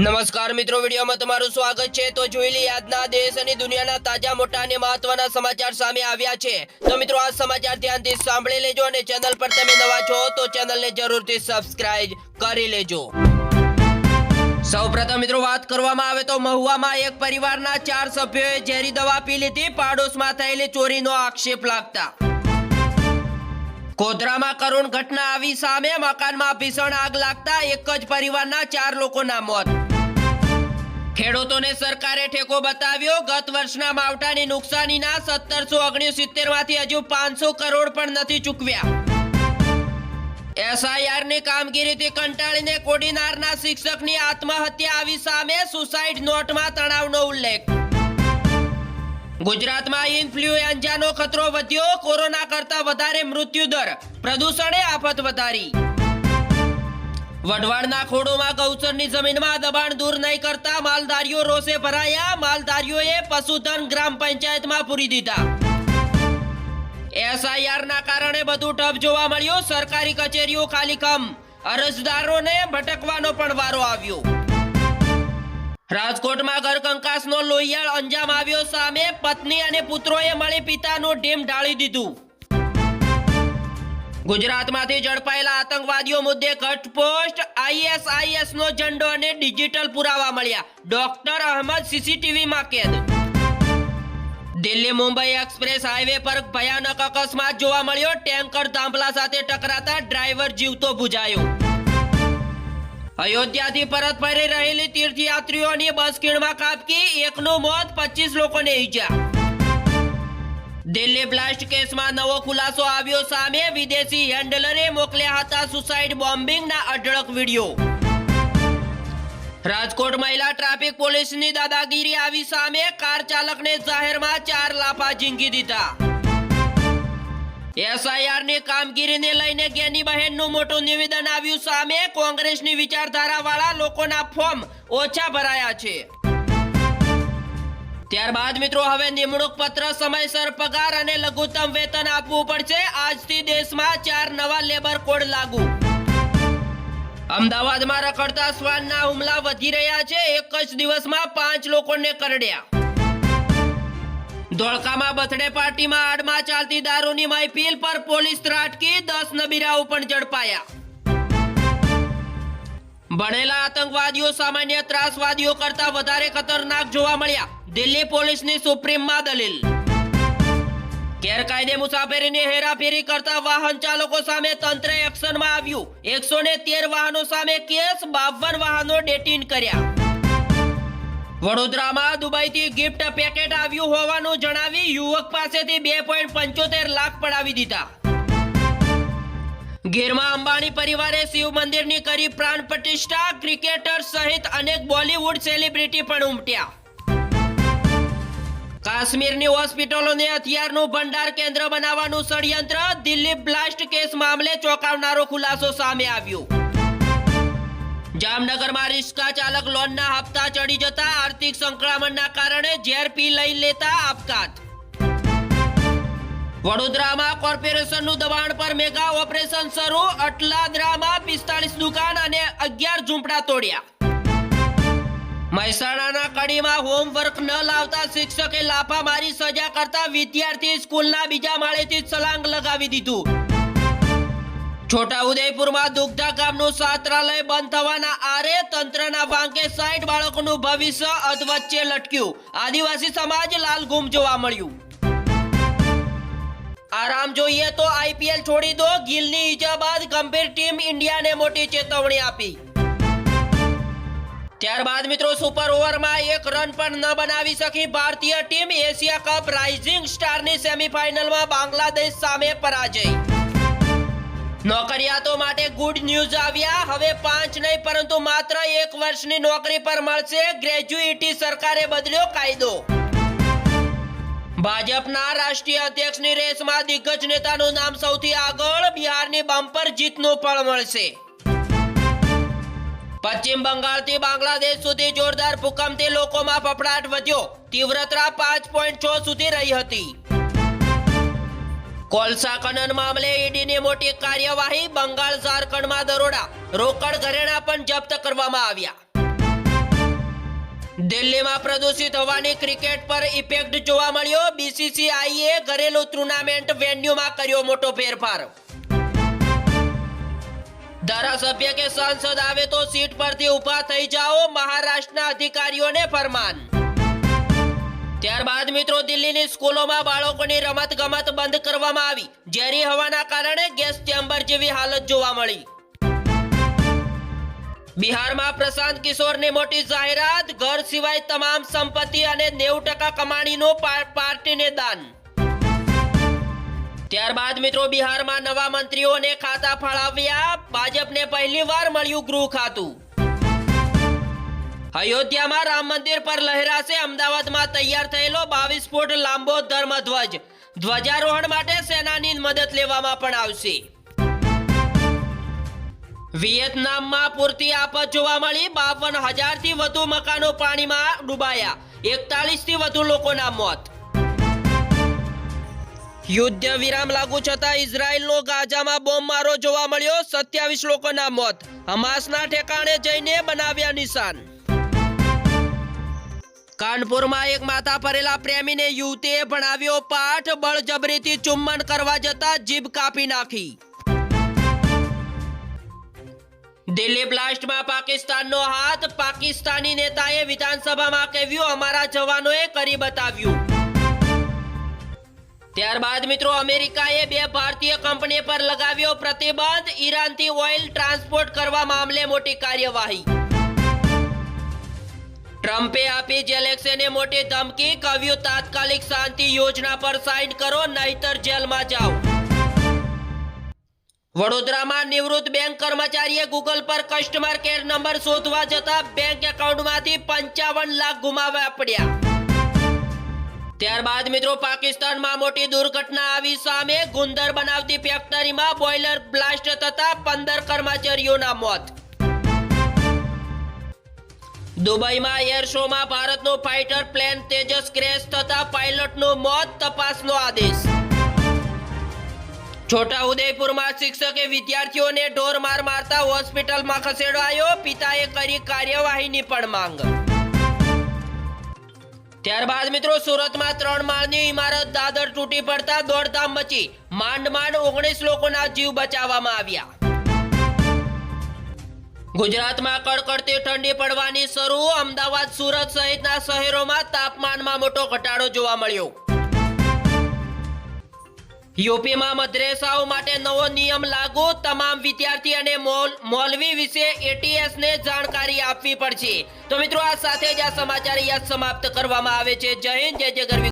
નમસ્કાર મિત્રો, વિડીયોમાં તમારું સ્વાગત છે. તો જોઈ લઈએ આજના દેશ અને દુનિયાના તાજા, મોટા અને મહત્વના સમાચાર સામે આવ્યા છે. તો મિત્રો, આ સમાચાર ધ્યાનથી સાંભળી લેજો અને ચેનલ પર તમે નવા છો તો ચેનલને જરૂરથી સબસ્ક્રાઇબ કરી લેજો. સૌપ્રથમ મિત્રો, વાત કરવામાં આવે તો મહુવામાં એક પરિવારના ચાર સભ્યોએ ઝેરી દવા પી લીધી. પાડોશમાં થયેલી ચોરીનો આક્ષેપ લાગતા. ગોધરામાં કરુણ ઘટના આવી સામે મકાનમાં ભીષણ આગ લાગતા એક જ પરિવારના ચાર લોકોના મોત. ખેડૂતોને સરકારે ઠેકો બતાવ્યો, ગત વર્ષના માવઠાની નુકસાનીના સત્તરસો ઓગણસિત્તેરમાંથી હજુ પાંચસો કરોડ પણ નથી ચૂકવ્યા. એસઆઈઆરની કામગીરીથી કંટાળીને કોડીનારના શિક્ષકની આત્મહત્યા આવી સામે સુસાઇડ નોટમાં તણાવનો ઉલ્લેખ. ગુજરાતમાં ઇન્ફ્લુએન્ઝાનો ખતરો વધ્યો, કોરોના કરતા વધારે મૃત્યુદર, પ્રદૂષણે આફત વધારી. વઢવાણના ખોડોમાં ગૌચરની જમીનમાં દબાણ દૂર નહીં કરતા માલધારીઓ રોષે ભરાયા. માલધારીઓએ પશુધન ગ્રામ પંચાયતમાં પૂરી દીધા. એસઆઈઆર ના કારણે બધું ઠપ જોવા મળ્યો. સરકારી કચેરીઓ ખાલી કમ અરજદારોને ભટકવાનો પણ વારો આવ્યો. રાજકોટમાં ઘરકંકાસનો લોહિયાળ અંજામ આવ્યો. સામે પત્ની અને પુત્રોએ મળી પિતાનું ઢીમ ઢાળી દીધું. ગુજરાતમાંથી ઝડપાયેલા આતંકવાદીઓ મુદ્દે ઘટપોસ્ટ આઈએસઆઈએસ નો ઝંડો અને ડિજિટલ પુરાવા મળ્યા. ડોક્ટર અહમદ સીસીટીવીમાં કેદ. દિલ્હી મુંબઈ એક્સપ્રેસ હાઈવે પર ભયાનક અકસ્માત જોવા મળ્યો. ટેન્કર થાંભલા સાથે ટકરાતા ડ્રાઈવર જીવતો બુજાયો અયોધ્યાથી પરત ફરી રહેલી તીર્થયાત્રીઓની બસ ખીણમાં કાપકી. એકનું મોત, પચીસ લોકોને ઈજા. દિલ્હી બ્લાસ્ટ કેસમાં નવો ખુલાસો આવ્યો સામે વિદેશી હેન્ડલરે મોકલ્યા હતા સુસાઇડ બોમ્બિંગના અઢળક વીડિયો. રાજકોટ મહિલા ટ્રાફિક પોલીસની દાદાગીરી આવી સામે કાર ચાલકને જાહેરમાં ચાર લાફા ઝીંકી દીધા. એસઆઈઆરની કામગીરીને લઈને ગેની બહેનનું મોટું નિવેદન આવ્યું સામે કોંગ્રેસની વિચારધારાવાળા લોકોના ફોર્મ ઓછા ભરાયા છે. ત્યારબાદ મિત્રો, હવે નિમણૂક પત્ર, સમયસર પગાર અને લઘુત્તમ વેતન આપવું પડશે. આજથી દેશમાં ચાર નવા લેબર કોડ લાગુ. અમદાવાદમાં રખડતા શ્વાનના હુમલા વધી રહ્યા છે. એક જ દિવસમાં પાંચ લોકોને કરડ્યા. ધોળકામાં બર્થડે પાર્ટીમાં આડમાં ચાલતી દારૂની મહેફિલ પર પોલીસ ત્રાટકી, દસ નબીરાઓ પણ ઝડપાયા. ભણેલા આતંકવાદીઓ સામાન્ય ત્રાસવાદીઓ કરતા વધારે ખતરનાક જોવા મળ્યા. દિલ્હી પોલીસની સુપ્રીમમાં દલીલ. ગેરકાયદે મુસાફરીની હેરાફેરી કરતા વાહન ચાલકો સામે તંત્ર એક્શનમાં આવ્યું. એકસો તેર વાહનો સામે કેસ, બાવન વાહનો ડેટિન કર્યા. વડોદરામાં દુબઈથી ગિફ્ટ પેકેટ આવ્યું હોવાનું જણાવી યુવક પાસેથી બે પોઈન્ટ પંચોતેર લાખ પડાવી દીધા. ગીરમાં અંબાણી પરિવારે શિવ મંદિરની કરી પ્રાણ પ્રતિષ્ઠા, ક્રિકેટર સહિત અનેક બોલિવૂડ સેલિબ્રિટી પણ ઉમટ્યા. કાશ્મીરની હોસ્પિટલોને હથિયારનું ભંડાર કેન્દ્ર બનાવવાનું ષડયંત્ર, દિલ્હી બ્લાસ્ટ કેસ મામલે ચોંકાવનારો ખુલાસો સામે આવ્યો. જામનગરમાં રિક્ષા ચાલક લોનના હપ્તા ચડી જતા આર્થિક સંક્રમણના કારણે ઝેર પી લઈ લેતા આપઘાત. વડોદરામાં કોર્પોરેશનનું દબાણ પર મેગા ઓપરેશન શરૂ. અટલાદરામાં પિસ્તાલીસ દુકાન અને અગિયાર ઝૂંપડા તોડ્યા. મહેસાણાના કડીમાં હોમવર્ક ન લાવતા શિક્ષકે લાફા મારી સજા કરતા વિદ્યાર્થી સ્કૂલના બીજા માળેથી છલાંગ લગાવી દીધું. છોટા ઉદયપુરમાં દુગ્ધા ગામનું સાત્રાલય બંધ થવાના આરે તંત્રના વાંકે સાઈઠ બાળકોનું ભવિષ્ય અધવચ્ચે લટક્યું. આદિવાસી સમાજ લાલઘુમ જોવા મળ્યું. આરામ જોઈએ તો આઈપીએલ છોડી દો. ગિલની ઈજા બાદ ગંભીર ટીમ ઇન્ડિયાને મોટી ચેતવણી આપી. ત્યારબાદ મિત્રો સુપર ઓવરમાં એક રન પણ ન બનાવી શકી ભારતીય ટીમ એશિયા કપ રાઇઝિંગ સ્ટારની સેમીફાઇનલમાં બાંગ્લાદેશ સામે પરાજય. નોકરિયાતો માટે ગુડ ન્યૂઝ આવ્યા. હવે પાંચ નહીં, પરંતુ માત્ર એક વર્ષની નોકરી પર મળશે. ગ્રેજ્યુઇટી સરકારે બદલ્યો કાયદો. ભાજપના રાષ્ટ્રીય અધ્યક્ષની રેસમાં દિગ્ગજ નેતાનું નામ સૌથી આગળ બિહારની બમ્પર જીતનું ફળ મળશે. પશ્ચિમ બંગાળથી બાંગ્લાદેશ સુધી જોરદાર ભૂકંપથી લોકોમાં ફફડાટ વધ્યો. તીવ્રતા પાંચ પોઈન્ટ છ સુધી રહી હતી. કોલસા ખનન મામલે ઈડીની મોટી કાર્યવાહી બંગાળ ઝારખંડમાં દરોડા. રોકડ ઘરેણા પણ જપ્ત કરવામાં આવ્યા. દિલ્હીમાં પ્રદૂષિત હવાની ક્રિકેટ પર ઇફેક્ટ જોવા મળ્યો. બીસીસીઆઈએ ઘરેલું ટુર્નામેન્ટ વેન્યુમાં કર્યો મોટો ફેરફાર. ધારાસભ્ય કે સાંસદ આવે તો સીટ પરથી ઊભા થઈ જાઓ, મહારાષ્ટ્રના અધિકારીઓને ફરમાન. ત્યારબાદ મિત્રો, દિલ્હીની સ્કૂલોમાં બાળકોની રમત ગમત બંધ કરવામાં આવી. ઝેરી હવાના કારણે ગેસ ચેમ્બર જેવી હાલત જોવા મળી. બિહારમાં પ્રશાંત કિશોરની મોટી જાહેરાત, ઘર સિવાય તમામ સંપત્તિ અને નેવું ટકા કમાણીનું પાર્ટીને દાન. ત્યારબાદ મિત્રો બિહારમાં નવા મંત્રીઓને ખાતા ફાળવ્યા, ભાજપને પહેલી વાર મળ્યું ગૃહ ખાતું. અયોધ્યામાં રામ મંદિર પર લહેરાશે અમદાવાદમાં તૈયાર થયેલો બાવીસ ફૂટ લાંબો ધર્મધ્વજ. ધ્વજારોહણ માટે સેનાની મદદ લેવામાં પણ આવશે. વિયેતનામમાં પૂરતી આફત જોવા મળી. બાવન હજારથી વધુ મકાનો પાણીમાં ડૂબાયા. એકતાલીસથી વધુ લોકોના મોત. યુદ્ધ વિરામ લાગુ છતાં ઇઝરાયલનો ગાઝામાં બોમ્બમારો જોવા મળ્યો. સત્યાવીસ લોકોના મોત. હમાસના ઠેકાણે જઈને બનાવ્યા નિશાન. કાનપુરમાં એક માતા ભરેલા પ્રેમીને યુવતીએ ભણાવ્યો પાઠ. બળજબરીથી ચુંબન કરવા જતા જીભ કાપી નાખી. દિલ્હી બ્લાસ્ટમાં પાકિસ્તાનનો હાથ પાકિસ્તાની નેતાએ વિધાનસભામાં કહેવ્યું, અમારા જવાનોએ કરી બતાવ્યું. ત્યારબાદ મિત્રો, અમેરિકાએ બે ભારતીય કંપની પર લગાવ્યો પ્રતિબંધ. ઈરાનથી ઓઇલ ટ્રાન્સપોર્ટ કરવા મામલે મોટી કાર્યવાહી. ટ્રમ્પે આપી જેલેક્સેને મોટી ધમકી. કહ્યું તાત્કાલિક શાંતિ યોજના પર સાઇન કરો, નહીતર જેલમાં જાઓ. વડોદરામાં નિવૃત્ત બેંક કર્મચારીએ ગૂગલ પર કસ્ટમર કેર નંબર શોધવા જતા બેંક એકાઉન્ટમાંથી પંચાવન લાખ ગુમાવ્યા પડ્યા. ત્યારબાદ મિત્રો, પાકિસ્તાનમાં મોટી દુર્ઘટના આવી સામે ગુંદર બનાવતી ફેક્ટરીમાં બોઇલર બ્લાસ્ટ થતા પંદર કર્મચારીઓના મોત. દુબઈમાં એર શોમાં ભારતનું ફાઇટર પ્લેન તેજસ ક્રેશ થતા પાયલટનું મોત તપાસનો આદેશ. છોટા ઉદયપુરમાં શિક્ષકે વિદ્યાર્થીઓને ઢોર માર મારતા હોસ્પિટલમાં ખસેડાયો. પિતાએ કરી કાર્યવાહીની પણ માંગ. ત્યારબાદ મિત્રો, સુરતમાં ત્રણ માળની ઇમારત દાદર તૂટી પડતા દોડધામ મચી. માંડ માંડ ઓગણીસ લોકોના જીવ બચાવવામાં આવ્યા. ગુજરાતમાં કડકડતી ઠંડી પડવાની શરૂ. અમદાવાદ, સુરત સહિતના શહેરોમાં તાપમાનમાં મોટો ઘટાડો જોવા મળ્યો. યુપીમાં મદ્રેસાઓ માટે નવો નિયમ લાગુ. તમામ વિદ્યાર્થી અને મોલ- મૌલવી વિશે એટીએસ ને જાણકારી આપવી પડશે. તો મિત્રો, આ સાથે જ આ સમાચાર યાદ સમાપ્ત કરવામાં આવે છે. જય હિન્દ, જય જય ગરવી